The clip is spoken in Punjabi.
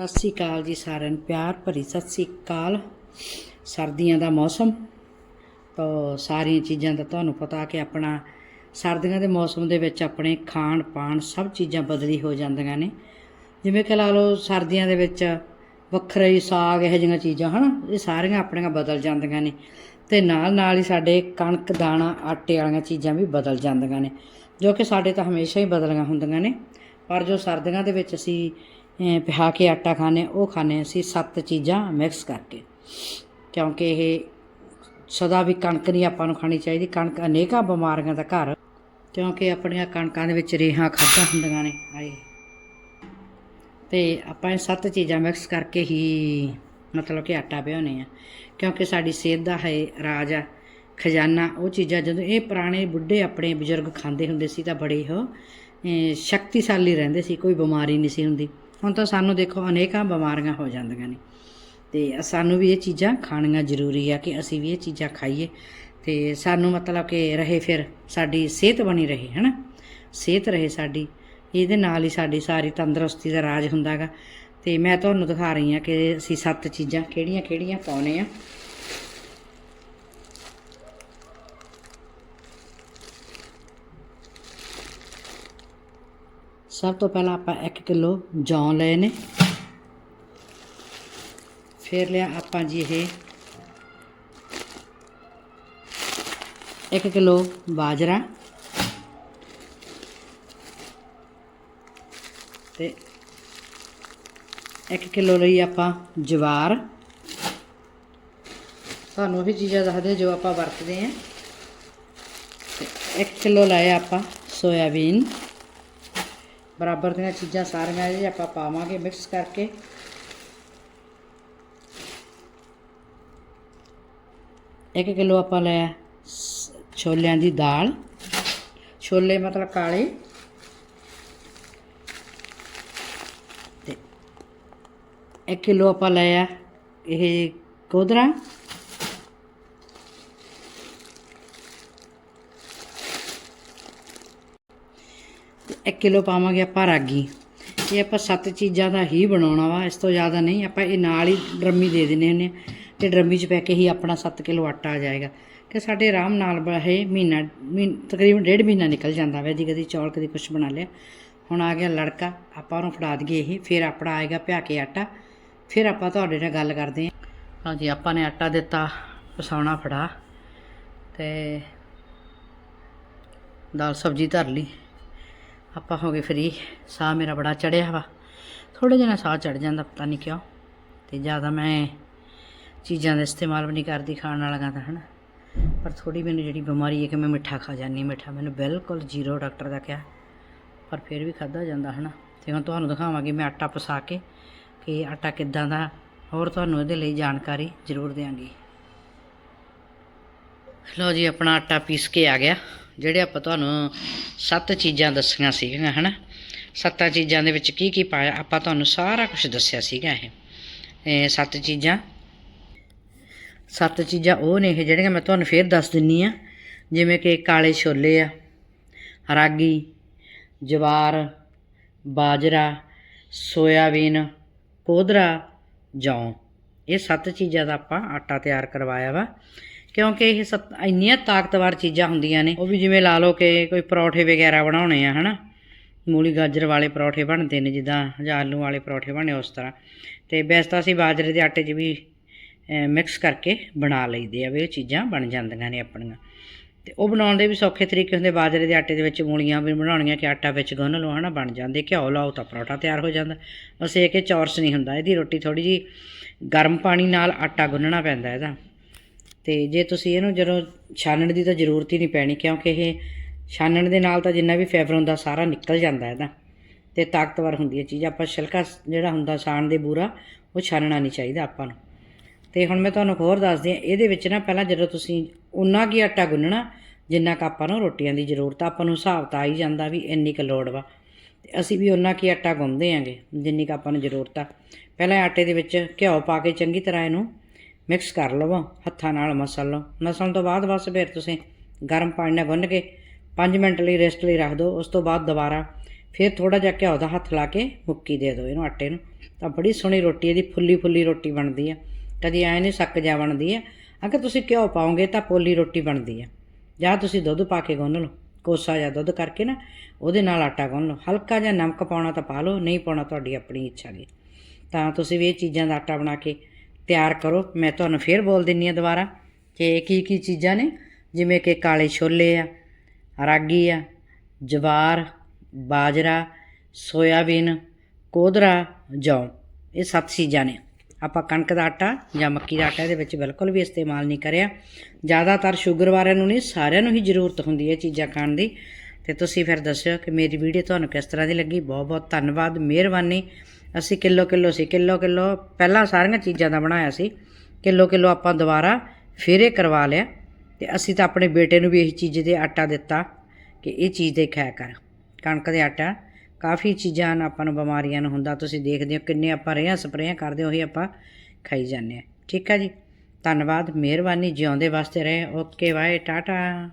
ਸਤਿ ਸ੍ਰੀ ਅਕਾਲ ਜੀ ਸਾਰਿਆਂ ਨੂੰ, ਪਿਆਰ ਭਰੀ ਸਤਿ ਸ੍ਰੀ ਅਕਾਲ। ਸਰਦੀਆਂ ਦਾ ਮੌਸਮ, ਤਾਂ ਸਾਰੀਆਂ ਚੀਜ਼ਾਂ ਦਾ ਤੁਹਾਨੂੰ ਪਤਾ ਕਿ ਆਪਣਾ ਸਰਦੀਆਂ ਦੇ ਮੌਸਮ ਦੇ ਵਿੱਚ ਆਪਣੇ ਖਾਣ ਪਾਣ ਸਭ ਚੀਜ਼ਾਂ ਬਦਲੀ ਹੋ ਜਾਂਦੀਆਂ ਨੇ। ਜਿਵੇਂ ਕਿ ਲਾ ਲਓ ਸਰਦੀਆਂ ਦੇ ਵਿੱਚ ਵੱਖਰਾ ਹੀ ਸਾਗ, ਇਹੋ ਜਿਹੀਆਂ ਚੀਜ਼ਾਂ, ਹਨਾ, ਇਹ ਸਾਰੀਆਂ ਆਪਣੀਆਂ ਬਦਲ ਜਾਂਦੀਆਂ ਨੇ। ਤੇ ਨਾਲ ਨਾਲ ਹੀ ਸਾਡੇ ਕਣਕ, ਦਾਣਾ, ਆਟੇ ਵਾਲੀਆਂ ਚੀਜ਼ਾਂ ਵੀ ਬਦਲ ਜਾਂਦੀਆਂ ਨੇ, ਜੋ ਕਿ ਸਾਡੇ ਤਾਂ ਹਮੇਸ਼ਾ ਹੀ ਬਦਲੀਆਂ ਹੁੰਦੀਆਂ ਨੇ। ਪਰ ਜੋ ਸਰਦੀਆਂ ਦੇ ਵਿੱਚ ਅਸੀਂ ਪਿਹਾ ਕੇ ਆਟਾ ਖਾਂਦੇ ਉਹ ਖਾਂਦੇ ਅਸੀਂ ਸੱਤ ਚੀਜ਼ਾਂ ਮਿਕਸ ਕਰਕੇ। ਕਿਉਂਕਿ ਇਹ ਸਦਾ ਵੀ ਕਣਕ ਨਹੀਂ ਆਪਾਂ ਨੂੰ ਖਾਣੀ ਚਾਹੀਦੀ। ਕਣਕ ਅਨੇਕਾਂ ਬਿਮਾਰੀਆਂ ਦਾ ਘਰ। ਕਿਉਂਕਿ ਆਪਣੀਆਂ ਕਣਕਾਂ ਦੇ ਵਿੱਚ ਰੇਹਾਂ, ਖਾਦਾਂ ਹੁੰਦੀਆਂ ਨੇ। ਹਾਏ ਤੇ ਆਪਾਂ ਇਹ ਸੱਤ ਚੀਜ਼ਾਂ ਮਿਕਸ ਕਰਕੇ ਹੀ ਮਤਲਬ ਕਿ ਆਟਾ ਪਿਆਉਂਦੇ ਆ ਕਿਉਂਕਿ ਸਾਡੀ ਸਿਹਤ ਦਾ ਹੈ, ਰਾਜ ਆ, ਖਜ਼ਾਨਾ। ਉਹ ਚੀਜ਼ਾਂ ਜਦੋਂ ਇਹ ਪੁਰਾਣੇ ਬੁੱਢੇ ਆਪਣੇ ਬਜ਼ੁਰਗ ਖਾਂਦੇ ਹੁੰਦੇ ਸੀ ਤਾਂ ਬੜੇ ਉਹ ਸ਼ਕਤੀਸ਼ਾਲੀ ਰਹਿੰਦੇ ਸੀ। ਕੋਈ ਬਿਮਾਰੀ ਨਹੀਂ ਸੀ ਹੁੰਦੀ। ਹੁਣ ਤਾਂ ਸਾਨੂੰ ਦੇਖੋ ਅਨੇਕਾਂ ਬਿਮਾਰੀਆਂ ਹੋ ਜਾਂਦੀਆਂ ਨੇ। ਤੇ ਸਾਨੂੰ ਵੀ ਇਹ ਚੀਜ਼ਾਂ ਖਾਣੀਆਂ ਜ਼ਰੂਰੀ ਆ ਕਿ ਅਸੀਂ ਵੀ ਇਹ ਚੀਜ਼ਾਂ ਖਾਈਏ। ਤੇ ਸਾਨੂੰ ਮਤਲਬ ਕਿ ਰਹੇ ਫਿਰ ਸਾਡੀ ਸਿਹਤ ਬਣੀ ਰਹੇ, ਹਨਾ? ਸਿਹਤ ਰਹੇ ਸਾਡੀ। ਇਹਦੇ ਨਾਲ ਹੀ ਸਾਡੀ ਸਾਰੀ ਤੰਦਰੁਸਤੀ ਦਾ ਰਾਜ ਹੁੰਦਾਗਾ। ਤੇ ਮੈਂ ਤੁਹਾਨੂੰ ਦਿਖਾ ਰਹੀ ਹਾਂ ਕਿ ਅਸੀਂ ਸੱਤ ਚੀਜ਼ਾਂ ਕਿਹੜੀਆਂ ਕਿਹੜੀਆਂ ਪਾਉਨੇ ਆ। ਸਭ ਤੋਂ ਪਹਿਲਾਂ ਆਪਾਂ 1 ਕਿਲੋ ਜੌਂ ਲਏ ਨੇ। ਫਿਰ ਲਿਆ ਆਪਾਂ ਜੀ ਇਹ 1 ਕਿਲੋ ਬਾਜਰਾ ਤੇ 1 ਕਿਲੋ ਲਈ ਆਪਾਂ ਜਵਾਰ। ਤੁਹਾਨੂੰ ਉਹ ਚੀਜ਼ਾਂ ਦੱਸਦੇ ਜੋ ਆਪਾਂ ਵਰਤਦੇ ਆਂ ਤੇ 1 ਕਿਲੋ ਲਾਇਆ ਆਪਾਂ ਸੋਇਆਬੀਨ। ਬਰਾਬਰ ਦੀਆਂ ਚੀਜ਼ਾਂ ਸਾਰੀਆਂ ਇਹ ਆਪਾਂ ਪਾਵਾਂਗੇ ਮਿਕਸ ਕਰਕੇ ਇੱਕ ਕਿਲੋ ਆਪਾਂ ਲਿਆ ਸ- ਛੋਲਿਆਂ ਦੀ ਦਾਲ ਛੋਲੇ ਮਤਲਬ ਕਾਲੇ ਤੇ 1 ਕਿਲੋ ਆਪਾਂ ਲਿਆ ਇਹ ਕੋਦਰਾ 1 ਕਿਲੋ ਪਾਵਾਂਗੇ ਆਪਾਂ ਰਾਗੀ। ਇਹ ਆਪਾਂ ਸੱਤ ਚੀਜ਼ਾਂ ਦਾ ਹੀ ਬਣਾਉਣਾ ਵਾ, ਇਸ ਤੋਂ ਜ਼ਿਆਦਾ ਨਹੀਂ। ਆਪਾਂ ਇਹ ਨਾਲ ਹੀ ਡਰਮੀ ਦੇ ਦਿੰਦੇ ਹੁੰਦੇ ਆ ਤੇ ਡਰਮੀ 'ਚ ਪੈ ਕੇ ਹੀ ਆਪਣਾ 7 ਕਿਲੋ ਆਟਾ ਆ ਜਾਏਗਾ। ਕਿ ਸਾਡੇ ਆਰਾਮ ਨਾਲ ਬ- ਇਹ ਮਹੀਨਾ, ਮਹੀਨ- ਤਕਰੀਬਨ ਡੇਢ ਮਹੀਨਾ ਨਿਕਲ ਜਾਂਦਾ ਵਾ ਜੀ ਕਦੀ ਚੌਲ, ਕਦੀ ਕੁਛ ਬਣਾ ਲਿਆ। ਹੁਣ ਆ ਗਿਆ ਲੜਕਾ, ਆਪਾਂ ਉਹਨੂੰ ਫੜਾ ਦਈਏ ਇਹ, ਫਿਰ ਆਪਣਾ ਆਏਗਾ ਭਿਆ ਕੇ ਆਟਾ। ਫਿਰ ਆਪਾਂ ਤੁਹਾਡੇ ਨਾਲ ਗੱਲ ਕਰਦੇ ਹਾਂ। ਹਾਂਜੀ ਆਪਾਂ ਨੇ ਆਟਾ ਦਿੱਤਾ, ਪਸਾਉਣਾ ਫੜਾ। ਤੇ ਦਾਲ ਸਬਜ਼ੀ ਧਰ ਲਈ। ਆਪਾਂ ਹੋ ਗਏ ਫਰੀ ਸਾਹ ਮੇਰਾ ਬੜਾ ਚੜਿਆ ਵਾ। ਥੋੜੇ ਜਿਹਾ ਸਾਹ ਚੜ ਜਾਂਦਾ, ਪਤਾ ਨਹੀਂ ਕਿਉਂ। ਤੇ ਜ਼ਿਆਦਾ ਮੈਂ ਚੀਜ਼ਾਂ ਦਾ ਇਸਤੇਮਾਲ ਵੀ ਨਹੀਂ ਕਰਦੀ, ਖਾਣ ਵਾਲੀਆਂ ਤਾਂ ਹਨਾ। ਪਰ ਥੋੜੀ ਮੈਨੂੰ ਜਿਹੜੀ ਬਿਮਾਰੀ ਹੈ ਕਿ ਮੈਂ ਮਿੱਠਾ ਖਾ ਜਾਂਦੀ ਮਿੱਠਾ। ਮੈਨੂੰ ਬਿਲਕੁਲ ਜ਼ੀਰੋ ਡਾਕਟਰ ਦਾ ਕਿਹਾ। ਪਰ ਫਿਰ ਵੀ ਖਾਦਾ ਜਾਂਦਾ, ਹਨਾ। ਤੇ ਹੁਣ ਤੁਹਾਨੂੰ ਦਿਖਾਵਾਂਗੀ ਮੈਂ ਆਟਾ ਪਸਾ ਕੇ ਕਿ ਆਟਾ ਕਿੱਦਾਂ ਦਾ। ਹੋਰ ਤੁਹਾਨੂੰ ਇਹਦੇ ਲਈ ਜਾਣਕਾਰੀ ਜ਼ਰੂਰ ਦਿਆਂਗੀ। ਲਓ ਜੀ, ਆਪਣਾ ਆਟਾ ਪੀਸ ਕੇ ਆ ਗਿਆ। ਜਿਹੜੇ ਆਪਾਂ ਤੁਹਾਨੂੰ ਸੱਤ ਚੀਜ਼ਾਂ ਦੱਸੀਆਂ ਸੀਗੀਆਂ, ਹਨਾ? ਸੱਤਾਂ ਚੀਜ਼ਾਂ ਦੇ ਵਿੱਚ ਕੀ ਕੀ ਪਾਇਆ, ਆਪਾਂ ਤੁਹਾਨੂੰ ਸਾਰਾ ਕੁਝ ਦੱਸਿਆ ਸੀਗਾ ਇਹ ਸੱਤ ਚੀਜ਼ਾਂ। ਸੱਤ ਚੀਜ਼ਾਂ ਉਹ ਨੇ ਇਹ ਜਿਹੜੀਆਂ ਮੈਂ ਤੁਹਾਨੂੰ ਫੇਰ ਦੱਸ ਦਿੰਨੀ ਆ, ਜਿਵੇਂ ਕਿ ਕਾਲੇ ਛੋਲੇ ਆ, ਰਾਗੀ, ਜਵਾਰ, ਬਾਜਰਾ, ਸੋਇਆਬੀਨ, ਕੋਦਰਾ, ਜੌਂ। ਇਹ ਸੱਤ ਚੀਜ਼ਾਂ ਦਾ ਆਪਾਂ ਆਟਾ ਤਿਆਰ ਕਰਵਾਇਆ ਵਾ। ਕਿਉਂਕਿ ਇਹ ਸੱਤ ਇੰਨੀਆਂ ਤਾਕਤਵਰ ਚੀਜ਼ਾਂ ਹੁੰਦੀਆਂ ਨੇ। ਉਹ ਵੀ ਜਿਵੇਂ ਲਾ ਲਓ ਕਿ ਕੋਈ ਪਰੌਠੇ ਵਗੈਰਾ ਬਣਾਉਣੇ ਆ, ਹਨਾ? ਮੂਲੀ ਗਾਜਰ ਵਾਲੇ ਪਰੌਠੇ ਬਣਦੇ ਨੇ, ਜਿੱਦਾਂ ਜਾਂ ਆਲੂ ਵਾਲੇ ਪਰੌਠੇ ਬਣੇ ਉਸ ਤਰ੍ਹਾਂ। ਤੇ ਵੈਸੇ ਤਾਂ ਅਸੀਂ ਬਾਜਰੇ ਦੇ ਆਟੇ 'ਚ ਵੀ ਮਿਕਸ ਕਰਕੇ ਬਣਾ ਲਈਦੇ ਆ ਵੀ ਇਹ ਚੀਜ਼ਾਂ ਬਣ ਜਾਂਦੀਆਂ ਨੇ ਆਪਣੀਆਂ। ਤੇ ਉਹ ਬਣਾਉਣ ਦੇ ਵੀ ਸੌਖੇ ਤਰੀਕੇ ਹੁੰਦੇ। ਬਾਜਰੇ ਦੇ ਆਟੇ ਦੇ ਵਿੱਚ ਮੂਲੀਆਂ ਵੀ ਬਣਾਉਣੀਆਂ ਕਿ ਆਟਾ ਵਿੱਚ ਗੁੰਨ ਲਓ, ਹਨਾ, ਬਣ ਜਾਂਦੇ। ਘਿਓ ਲਾਓ ਤਾਂ ਪਰੌਠਾ ਤਿਆਰ ਹੋ ਜਾਂਦਾ। ਬਸ ਇਹ ਕਿ ਚੌਰਸ ਨਹੀਂ ਹੁੰਦਾ। ਇਹਦੀ ਰੋਟੀ ਥੋੜੀ ਜੀ ਗਰਮ ਪਾਣੀ ਨਾਲ ਆਟਾ ਗੁੰਨਣਾ ਪੈਂਦਾ ਇਹਦਾ। ਤੇ ਜੇ ਤੁਸੀਂ ਇਹਨੂੰ ਜਦੋਂ ਛਾਨਣ ਦੀ ਤਾਂ ਜ਼ਰੂਰਤ ਹੀ ਨਹੀਂ ਪੈਣੀ, ਕਿਉਂਕਿ ਇਹ ਛਾਨਣ ਦੇ ਨਾਲ ਤਾਂ ਜਿੰਨਾ ਵੀ ਫਾਈਬਰ ਹੁੰਦਾ ਸਾਰਾ ਨਿਕਲ ਜਾਂਦਾ ਇਹਦਾ ਤੇ ਤਾਕਤਵਰ ਹੁੰਦੀ ਹੈ ਚੀਜ਼। ਆਪਾਂ ਛਿਲਕਾ ਜਿਹੜਾ ਹੁੰਦਾ ਛਾਣ ਦੇ ਬੂਰਾ, ਉਹ ਛਾਨਣਾ ਨਹੀਂ ਚਾਹੀਦਾ ਆਪਾਂ ਨੂੰ। ਤੇ ਹੁਣ ਮੈਂ ਤੁਹਾਨੂੰ ਹੋਰ ਦੱਸਦੀ ਹਾਂ, ਇਹਦੇ ਵਿੱਚ ਨਾ ਪਹਿਲਾਂ ਜਦੋਂ ਤੁਸੀਂ ਉਨਾ ਕੀ ਆਟਾ ਗੁੰਨਣਾ, ਜਿੰਨਾ ਕੁ ਆਪਾਂ ਨੂੰ ਰੋਟੀਆਂ ਦੀ ਜ਼ਰੂਰਤ ਆ, ਆਪਾਂ ਨੂੰ ਹਿਸਾਬ ਤਾਂ ਆ ਹੀ ਜਾਂਦਾ ਵੀ ਇੰਨੀ ਕੁ ਲੋੜ ਵਾ। ਤੇ ਅਸੀਂ ਵੀ ਉਨਾ ਕੀ ਆਟਾ ਗੁੰਨਦੇ ਆਂਗੇ, ਜਿੰਨੀ ਕੁ ਆਪਾਂ ਨੂੰ ਜ਼ਰੂਰਤ ਆ। ਪਹਿਲਾਂ ਆਟੇ ਦੇ ਵਿੱਚ ਘਿਓ ਪਾ ਕੇ ਚੰਗੀ ਤਰ੍ਹਾਂ ਇਹਨੂੰ ਮਿਕਸ ਕਰ ਲਵੋ, ਹੱਥਾਂ ਨਾਲ ਮਸਲ ਲਓ। ਮਸਲਣ ਤੋਂ ਬਾਅਦ ਬਸ ਫਿਰ ਤੁਸੀਂ ਗਰਮ ਪਾਣੀ ਨਾਲ ਗੁੰਨ ਕੇ 5 ਮਿੰਟ ਲਈ ਰੈਸਟ ਲਈ ਰੱਖ ਦਿਓ। ਉਸ ਤੋਂ ਬਾਅਦ ਦੁਬਾਰਾ ਫਿਰ ਥੋੜਾ ਜਿਹਾ ਘਿਓ ਦਾ ਹੱਥ ਲਾ ਕੇ ਮੁੱਕੀ ਦੇ ਦਿਓ ਇਹਨੂੰ ਆਟੇ ਨੂੰ। ਤਾਂ ਬੜੀ ਸੋਹਣੀ ਰੋਟੀ ਇਹਦੀ ਫੁੱਲੀ ਫੁੱਲੀ ਰੋਟੀ ਬਣਦੀ ਆ। ਕਦੀ ਐ ਨਹੀਂ ਸੱਕ ਜਾ ਬਣਦੀ ਆ। ਅਗਰ ਤੁਸੀਂ ਘਿਓ ਪਾਓਗੇ ਤਾਂ ਪੋਲੀ ਰੋਟੀ ਬਣਦੀ ਆ। ਜਾਂ ਤੁਸੀਂ ਦੁੱਧ ਪਾ ਕੇ ਗੁੰਨ ਲਓ। ਕੋਸਾ ਜਾਂ ਦੁੱਧ ਕਰਕੇ ਨਾ, ਉਹਦੇ ਨਾਲ ਆਟਾ ਗੁੰਨ ਲਓ। ਹਲਕਾ ਜਿਹਾ ਨਮਕ ਪਾਉਣਾ ਤਾਂ ਪਾ ਲਓ, ਨਹੀਂ ਪਾਉਣਾ ਤੁਹਾਡੀ ਆਪਣੀ ਇੱਛਾ ਦੀ। ਤਾਂ ਤੁਸੀਂ ਵੀ ਇਹ ਚੀਜ਼ਾਂ ਦਾ ਆਟਾ ਬਣਾ ਕੇ ਤਿਆਰ ਕਰੋ। ਮੈਂ ਤੁਹਾਨੂੰ ਫੇਰ ਬੋਲ ਦਿੰਨੀ ਆ ਦੁਬਾਰਾ ਕਿ ਕੀ ਕੀ ਚੀਜ਼ਾਂ ਨੇ, ਜਿਵੇਂ ਕਿ ਕਾਲੇ ਛੋਲੇ ਆ, ਰਾਗੀ ਆ, ਜਵਾਰ, ਬਾਜਰਾ, ਸੋਇਆਬੀਨ, ਕੋਦਰਾ, ਜੌਂ। ਇਹ ਸੱਤ ਚੀਜ਼ਾਂ ਨੇ। ਆਪਾਂ ਕਣਕ ਦਾ ਆਟਾ ਜਾਂ ਮੱਕੀ ਦਾ ਆਟਾ ਇਹਦੇ ਵਿੱਚ ਬਿਲਕੁਲ ਵੀ ਇਸਤੇਮਾਲ ਨਹੀਂ ਕਰਿਆ। ਜ਼ਿਆਦਾਤਰ ਸ਼ੂਗਰ ਵਾਲਿਆਂ ਨੂੰ ਨਹੀਂ, ਸਾਰਿਆਂ ਨੂੰ ਹੀ ਜ਼ਰੂਰਤ ਹੁੰਦੀ ਹੈ ਇਹ ਚੀਜ਼ਾਂ ਖਾਣ ਦੀ। ਤੇ ਤੁਸੀਂ ਫਿਰ ਦੱਸਿਓ ਕਿ ਮੇਰੀ ਵੀਡੀਓ ਤੁਹਾਨੂੰ ਕਿਸ ਤਰ੍ਹਾਂ ਦੀ ਲੱਗੀ। ਬਹੁਤ ਬਹੁਤ ਧੰਨਵਾਦ, ਮਿਹਰਬਾਨੀ। ਅਸੀਂ ਕਿਲੋ ਕਿਲੋ ਸੀ, ਕਿਲੋ ਕਿਲੋ ਪਹਿਲਾਂ ਸਾਰੀਆਂ ਚੀਜ਼ਾਂ ਦਾ ਬਣਾਇਆ ਸੀ। ਕਿਲੋ ਕਿਲੋ ਆਪਾਂ ਦੁਬਾਰਾ ਫਿਰ ਇਹ ਕਰਵਾ ਲਿਆ ਤੇ ਅਸੀਂ ਤਾਂ ਆਪਣੇ ਬੇਟੇ ਨੂੰ ਵੀ ਇਹ ਚੀਜ਼ ਦੇ ਆਟਾ ਦਿੱਤਾ ਕਿ ਇਹ ਚੀਜ਼ ਦੇ ਖਾਇਆ ਕਰ। ਕਣਕ ਦੇ ਆਟਾ, ਕਾਫੀ ਚੀਜ਼ਾਂ ਨਾਲ ਆਪਾਂ ਨੂੰ ਬਿਮਾਰੀਆਂ ਨੂੰ ਹੁੰਦਾ, ਤੁਸੀਂ ਦੇਖਦੇ ਹੋ ਕਿੰਨੇ ਆਪਾਂ ਰੇਹਾਂ ਸਪਰੇਆਂ ਕਰਦੇ, ਉਹੀ ਆਪਾਂ ਖਾਈ ਜਾਂਦੇ ਆ ਠੀਕ ਆ ਜੀ, ਧੰਨਵਾਦ, ਮਿਹਰਬਾਨੀ, ਜਿਉਂਦੇ ਵਾਸਤੇ ਰਹੇ, ਓਕੇ, ਬਾਏ, ਟਾਟਾ।